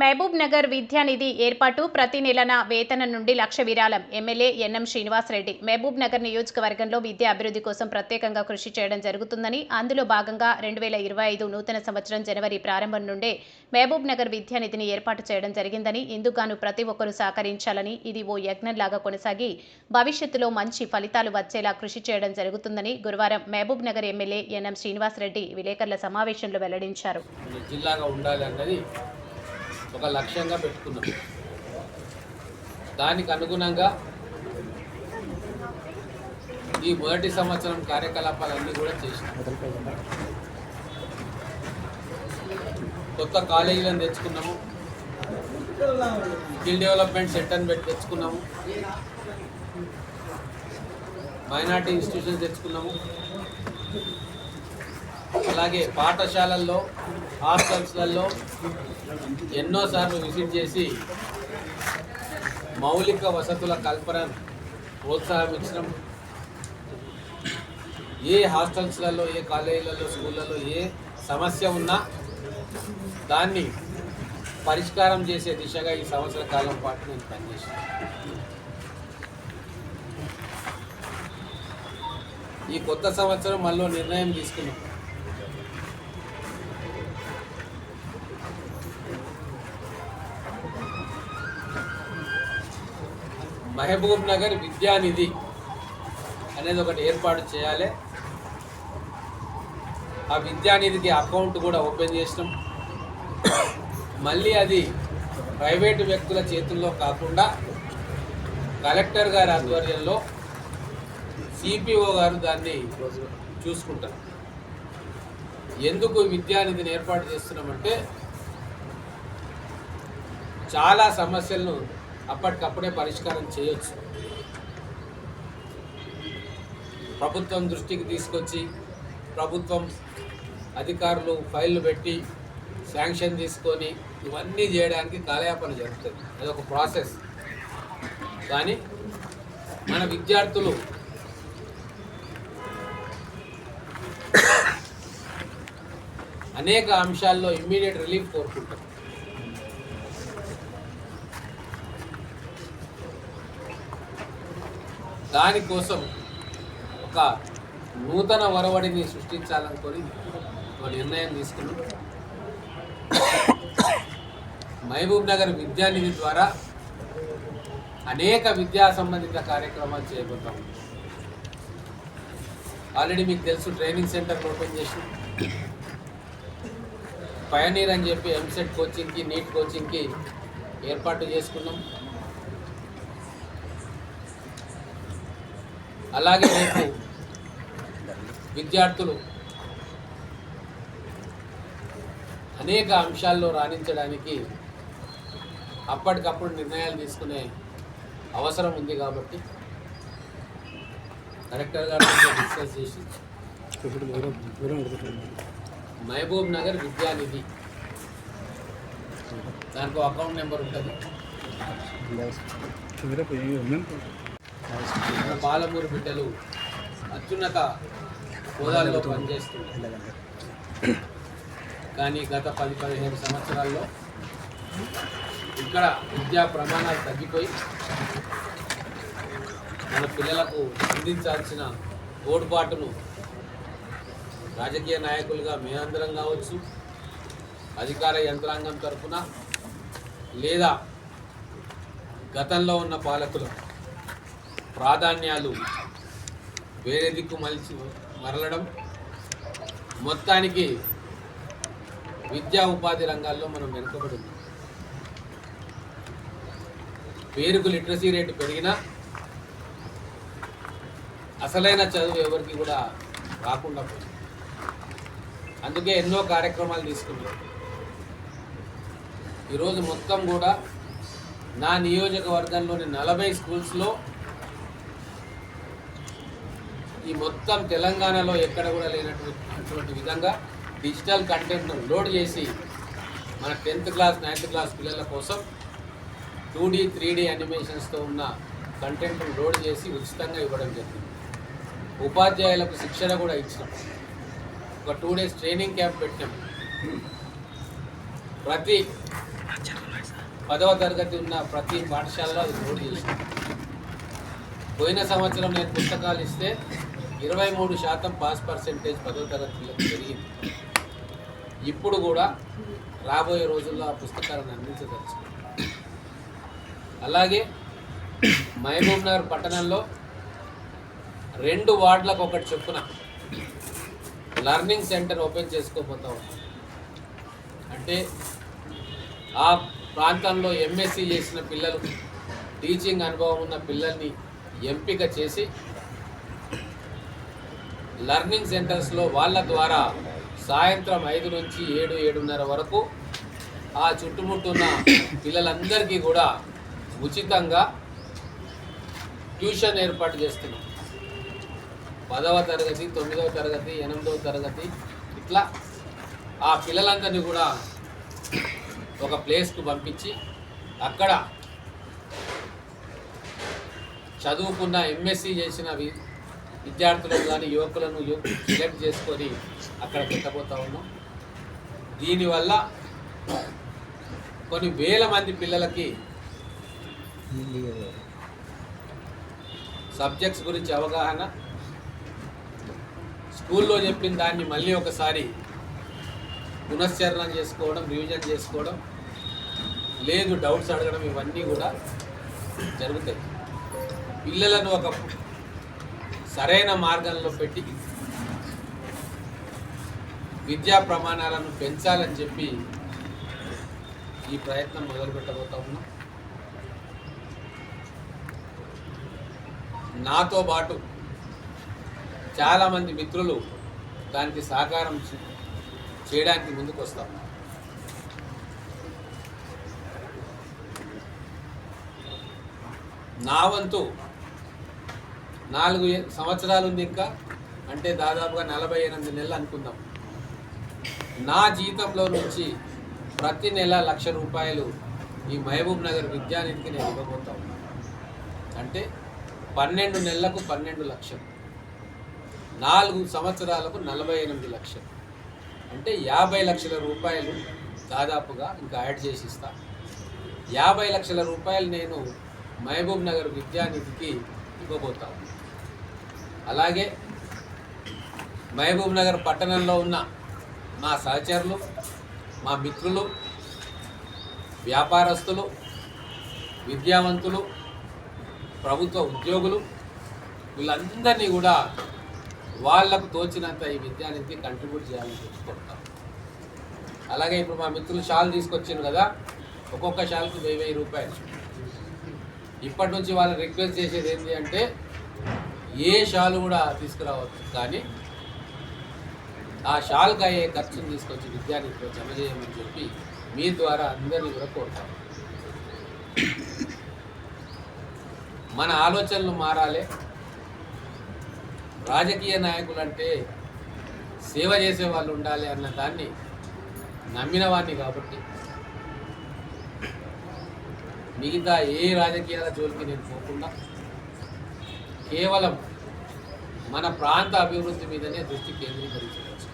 మహబూబ్ నగర్ విద్యానిధి ఏర్పాటు ప్రతి నెలన వేతనం నుండి లక్ష విరాళం. MLA NM Srinivasa Reddy Mahabubnagar నియోజకవర్గంలో విద్యా అభివృద్ధి కోసం ప్రత్యేకంగా కృషి చేయడం జరుగుతుందని అందులో భాగంగా రెండు వేల ఇరవై ఐదు నూతన సంవత్సరం జనవరి ప్రారంభం నుండే మహబూబ్ నగర్ విద్యానిధిని ఏర్పాటు చేయడం జరిగిందని ఇందుగాను ప్రతి ఒక్కరూ సహకరించాలని ఇది ఓ యజ్ఞంలాగా కొనసాగి భవిష్యత్తులో మంచి ఫలితాలు వచ్చేలా కృషి చేయడం జరుగుతుందని గురువారం Mahabubnagar MLA NM Srinivasa Reddy విలేకరుల సమావేశంలో వెల్లడించారు. జిల్లాగా ఉండాలి అన్నది ఒక లక్ష్యంగా పెట్టుకున్నాం. దానికి అనుగుణంగా ఈ మొదటి సంవత్సరం కార్యకలాపాలన్నీ కూడా చేసినాం. కొత్త కాలేజీలను తెచ్చుకున్నాము. స్కిల్ డెవలప్మెంట్ సెంటర్ని పెట్టి తెచ్చుకున్నాము. మైనార్టీ ఇన్స్టిట్యూషన్స్ తెచ్చుకున్నాము. అలాగే పాఠశాలల్లో హాస్టల్స్లలో ఎన్నోసార్లు విజిట్ చేసి మౌలిక వసతుల కల్పనను ప్రోత్సాహించడం ఏ హాస్టల్స్లలో ఏ కాలేజీలలో స్కూళ్ళలో ఏ సమస్య ఉన్నా దాన్ని పరిష్కారం చేసే దిశగా ఈ సంవత్సర కాలం పాటు నేను పనిచేశాను. ఈ కొత్త సంవత్సరం మళ్ళీ నిర్ణయం తీసుకున్నాం. మహబూబ్ నగర్ విద్యానిధి అనేది ఒకటి ఏర్పాటు చేయాలి. ఆ విద్యానిధికి అకౌంట్ కూడా ఓపెన్ చేసినాం. మళ్ళీ అది ప్రైవేటు వ్యక్తుల చేతుల్లో కాకుండా కలెక్టర్ గారి ఆధ్వర్యంలో సిపిఓ గారు దాన్ని చూసుకుంటారు. ఎందుకు విద్యానిధిని ఏర్పాటు చేస్తున్నామంటే చాలా సమస్యలను అప్పటికప్పుడే పరిష్కారం చేయొచ్చు. ప్రభుత్వం దృష్టికి తీసుకొచ్చి ప్రభుత్వం అధికారులు ఫైళ్ళు పెట్టి శాంక్షన్ తీసుకొని ఇవన్నీ చేయడానికి కాలయాపన జరుగుతుంది. అదొక ప్రాసెస్. కానీ మన విద్యార్థులు అనేక అంశాల్లో ఇమ్మీడియట్ రిలీఫ్ కోరుకుంటారు. దానికోసం ఒక నూతన వరవడిని సృష్టించాలనుకొని ఒక నిర్ణయం తీసుకున్నాం. మహబూబ్ నగర్ విద్యానిధి ద్వారా అనేక విద్యా సంబంధిత కార్యక్రమాలు చేయబోతాం ఆల్రెడీ మీకు తెలుసు ట్రైనింగ్ సెంటర్ ఓపెన్ చేసి పయనీర్ అని చెప్పి ఎంసెట్ కోచింగ్కి నీట్ కోచింగ్కి ఏర్పాటు చేసుకున్నాం. అలాగే రేపు విద్యార్థులు అనేక అంశాల్లో రాణించడానికి అప్పటికప్పుడు నిర్ణయాలు తీసుకునే అవసరం ఉంది కాబట్టి కలెక్టర్ గారు డిస్కస్ చేసి మహబూబ్ నగర్ విద్యానిధి దానికి అకౌంట్ నెంబర్ ఉంటుంది. పాలమూరు బిడ్డలు అత్యున్నత హోదాల్లో పనిచేస్తున్నారు. కానీ గత పది పదిహేను సంవత్సరాల్లో ఇక్కడ విద్యా ప్రమాణాలు తగ్గిపోయి మన పిల్లలకు అందించాల్సిన తోడ్పాటును రాజకీయ నాయకులుగా మేమందరం కావచ్చు అధికార యంత్రాంగం తరఫున లేదా గతంలో ఉన్న పాలకులు ప్రాధాన్యాలు వేరే దిక్కు మలిచి మరలడం. మొత్తానికి విద్యా ఉపాధి రంగాల్లో మనం వెనుకబడి ఉన్నాం పేరుకు లిటరసీ రేటు పెరిగినా అసలైన చదువు ఎవరికి కూడా రాకుండా పోయింది. అందుకే ఎన్నో కార్యక్రమాలు తీసుకున్నాం. ఈరోజు మొత్తం కూడా నా నియోజకవర్గంలోని నలభై స్కూల్స్లో ఈ మొత్తం తెలంగాణలో ఎక్కడ కూడా లేనటువంటి విధంగా డిజిటల్ కంటెంట్ను లోడ్ చేసి మన టెన్త్ క్లాస్ నైన్త్ క్లాస్ పిల్లల కోసం టూ డీ త్రీ డీ అనిమేషన్స్తో ఉన్న కంటెంట్ను లోడ్ చేసి ఉచితంగా ఇవ్వడం జరిగింది. ఉపాధ్యాయులకు శిక్షణ కూడా ఇచ్చినాం. ఒక టూ డేస్ ట్రైనింగ్ క్యాంప్ పెట్టాం ప్రతి పదవ తరగతి ఉన్న ప్రతి పాఠశాలలో అది లోడ్ చేసినాం. పోయిన సంవత్సరం నేను పుస్తకాలు ఇస్తే ఇరవై మూడు శాతం పాస్ పర్సెంటేజ్ పదో తరగతిలో పెరిగింది. ఇప్పుడు కూడా రాబోయే రోజుల్లో ఆ పుస్తకాలను అందించదలుచుకున్నాను అలాగే మహబూబ్ నగర్ పట్టణంలో రెండు వార్డులకు ఒకటి చొప్పున లర్నింగ్ సెంటర్ ఓపెన్ చేసుకోబోతా ఉన్నాం. అంటే ఆ ప్రాంతంలో ఎంఎస్సీ చేసిన పిల్లలు టీచింగ్ అనుభవం ఉన్న పిల్లల్ని ఎంపిక చేసి లర్నింగ్ సెంటర్స్లో వాళ్ళ ద్వారా సాయంత్రం ఐదు నుంచి ఏడు ఏడున్నర వరకు ఆ చుట్టుముట్టున్న పిల్లలందరికీ కూడా ఉచితంగా ట్యూషన్ ఏర్పాటు చేస్తున్నాం. పదవ తరగతి తొమ్మిదవ తరగతి ఎనిమిదవ తరగతి ఇట్లా ఆ పిల్లలందరినీ కూడా ఒక ప్లేస్కు పంపించి అక్కడ చదువుకున్న ఎంఎస్సి చేసిన విద్యార్థులను కానీ యువకులను సెలెక్ట్ చేసుకొని అక్కడ పెట్టబోతా ఉన్నాం. దీనివల్ల కొన్ని వేల మంది పిల్లలకి సబ్జెక్ట్స్ గురించి అవగాహన స్కూల్లో చెప్పిన దాన్ని మళ్ళీ ఒకసారి పునశ్చరణ చేసుకోవడం రివిజన్ చేసుకోవడం లేదు డౌట్స్ అడగడం ఇవన్నీ కూడా జరుగుతాయి. పిల్లలను ఒక సరైన మార్గంలో పెట్టి విద్యా ప్రమాణాలను పెంచాలని చెప్పి ఈ ప్రయత్నం మొదలు పెట్టబోతా ఉన్నాం. నాతో పాటు చాలామంది మిత్రులు దానికి సహకారం చేయడానికి ముందుకు వస్తాం నా వంతు నాలుగు ఏ- సంవత్సరాలు ఉంది ఇంకా. అంటే దాదాపుగా నలభై ఎనిమిది నెలలు అనుకుందాం. నా జీతంలో నుంచి ప్రతి నెల లక్ష రూపాయలు ఈ మహబూబ్ నగర్ విద్యానిధికి నేను ఇవ్వబోతా అంటే పన్నెండు నెలలకు పన్నెండు లక్షలు. నాలుగు సంవత్సరాలకు నలభై ఎనిమిది లక్షలు. అంటే యాభై లక్షల రూపాయలు దాదాపుగా ఇంకా యాడ్ చేసి ఇస్తా. యాభై లక్షల రూపాయలు నేను మహబూబ్ నగర్ విద్యానిధికి ఇవ్వబోతాను అలాగే మహబూబ్ నగర్ పట్టణంలో ఉన్న మా సహచరులు మా మిత్రులు వ్యాపారస్తులు విద్యావంతులు ప్రభుత్వ ఉద్యోగులు వీళ్ళందరినీ కూడా వాళ్ళకు తోచినంత ఈ విద్యానికి కంట్రిబ్యూట్ చేయాలని తెచ్చుకుంటాం అలాగే ఇప్పుడు మా మిత్రులు షాల్ తీసుకొచ్చారు కదా ఒక్కొక్క షాల్కి వెయ్యి వెయ్యి రూపాయలు. ఇప్పటి నుంచి వాళ్ళని రిక్వెస్ట్ చేసేది ఏంటి అంటే ఏ షాలు కూడా తీసుకురావచ్చు. కానీ ఆ షాల్కి అయ్యే ఖర్చును తీసుకొచ్చి విద్యార్థితో జమ చేయమని చెప్పి మీ ద్వారా అందరినీ కూడా కోరుతాం. మన ఆలోచనలు మారాలి. రాజకీయ నాయకులు అంటే సేవ చేసే వాళ్ళు ఉండాలి అన్న దాన్ని నమ్మిన వాడిని కాబట్టి మిగతా ఏ రాజకీయాల జోలికి నేను పోకుండా కేవలం మన ప్రాంత అభివృద్ధి మీదనే దృష్టి కేంద్రీకరించవచ్చు.